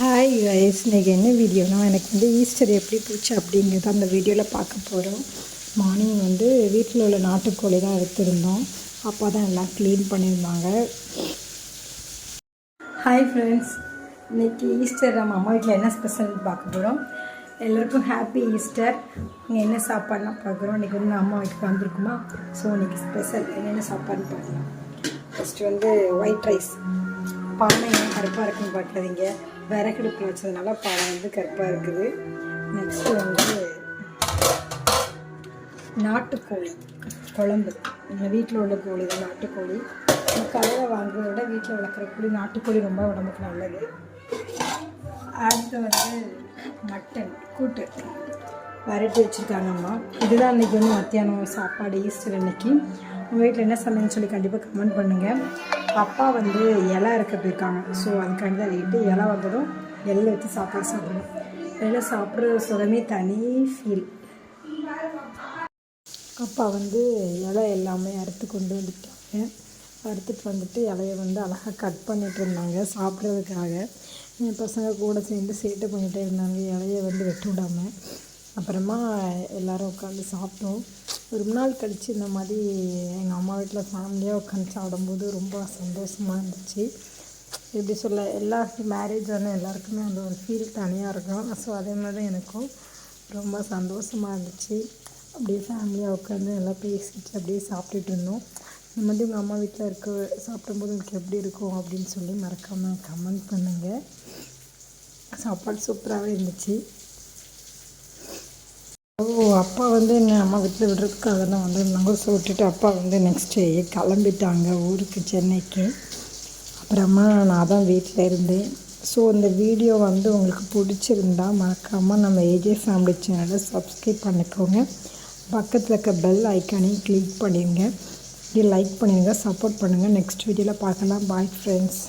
Hi guys இன்றைக்கி என்ன வீடியோனா எனக்கு வந்து ஈஸ்டர் எப்படி போச்சு அப்படிங்கிறத அந்த வீடியோவில் பார்க்க போகிறோம் மார்னிங் வந்து வீட்டில் உள்ள நாட்டுக்கோழி தான் எடுத்திருந்தோம். அப்பா தான் எல்லாம் க்ளீன் பண்ணியிருந்தாங்க. ஹாய் ஃப்ரெண்ட்ஸ் இன்றைக்கி ஈஸ்டர் நம்ம அம்மா வீட்டில் என்ன ஸ்பெஷல் பார்க்க போகிறோம் எல்லோருக்கும் ஹாப்பி ஈஸ்டர் இங்கே என்ன சாப்பாடுலாம் பார்க்குறோம்? இன்றைக்கி வந்து அம்மா வீட்டுக்கு வந்திருக்குமா? ஸோ இன்றைக்கி ஸ்பெஷல் என்னென்ன சாப்பாடுன்னு பார்க்கலாம். ஃபஸ்ட்டு வந்து ஒயிட் ரைஸ் பானை ஏன் கருப்பாக இருக்குன்னு பார்க்குறீங்க விறகடுப்பில் வச்சதுனால பழம் வந்து கருப்பாக இருக்குது. நெக்ஸ்ட்டு வந்து நாட்டுக்கோழி குழம்பு. எங்கள் வீட்டில் உள்ள கோழி தான் நாட்டுக்கோழி. கடையில் வாங்குறத விட வீட்டில் வளர்க்குற கோழி நாட்டுக்கோழி ரொம்ப உடம்புக்கு நல்லது. அடுத்து வந்து மட்டன் கூட்டு. வரட்டி வச்சுருக்காங்க அம்மா. இதுதான் இன்றைக்கி வந்து மத்தியானம் சாப்பாடு ஈஸ்டர் அன்னைக்கு. உங்கள் வீட்டில் என்ன சமையல்னு சொல்லி கண்டிப்பாக கமெண்ட் பண்ணுங்கள் அப்பா வந்து இலை இருக்க போயிருக்காங்க. ஸோ அதுக்காண்டி தான் வெயிட்டு இலை வந்ததும் எல்லாம் வச்சு சாப்பாடு சாப்பிடணும். இலை சாப்பிட்ற சுகமே தனி ஃபீல் அப்பா வந்து இலை எல்லாமே அறுத்து கொண்டு வந்துட்டாங்க. அறுத்துட்டு வந்துட்டு இலையை வந்து அழகாக கட் பண்ணிட்டு இருந்தாங்க சாப்பிட்றதுக்காக. என் பசங்க கூட சேர்ந்து சேட்டை பண்ணிகிட்டே இருந்தாங்க. இலையை வந்து வெட்டு விடாமல் அப்புறமா எல்லோரும் உட்காந்து சாப்பிட்டோம். ரொம்ப நாள் கழித்து இந்த மாதிரி எங்கள் அம்மா வீட்டில் ஃபேமிலியாக உட்காந்து சாப்பிடும்போது ரொம்ப சந்தோஷமாக இருந்துச்சு. எப்படி சொல்ல எல்லா மேரேஜ் ஆனால் எல்லாருக்குமே அந்த ஒரு ஃபீல் தனியாக இருக்கும். ஸோ அதே மாதிரி தான் எனக்கும் ரொம்ப சந்தோஷமாக இருந்துச்சு. அப்படியே ஃபேமிலியாக உட்காந்து எல்லாம் பேசிட்டு அப்படியே சாப்பிட்டுட்டு இருந்தோம். இந்த மாதிரி உங்கள் அம்மா வீட்டில் இருக்க சாப்பிடும்போது உங்களுக்கு எப்படி இருக்கும் அப்படின்னு சொல்லி மறக்காமல் கமெண்ட் பண்ணுங்கள் சாப்பாடு சூப்பராகவே இருந்துச்சு. ஓ அப்பா வந்து என்ன அம்மா வீட்டில் விடுறதுக்காக தான் வந்திருந்தாங்க ஸோ விட்டுட்டு அப்பா வந்து நெக்ஸ்ட்டு கிளம்பிட்டாங்க ஊருக்கு சென்னைக்கு. அப்புறமா நான் தான் வீட்டில் இருந்தேன். ஸோ இந்த வீடியோ வந்து உங்களுக்கு பிடிச்சிருந்தா மறக்காமல் நம்ம ஏஜே ஃபேமிலி சேனலை சப்ஸ்கிரைப் பண்ணிக்கோங்க. பக்கத்தில் இருக்க பெல் ஐக்கானையும் கிளிக் பண்ணிடுங்க. இப்படி லைக் பண்ணிடுங்க சப்போர்ட் பண்ணுங்கள் நெக்ஸ்ட் வீடியோவில் பார்க்கலாம். Bye friends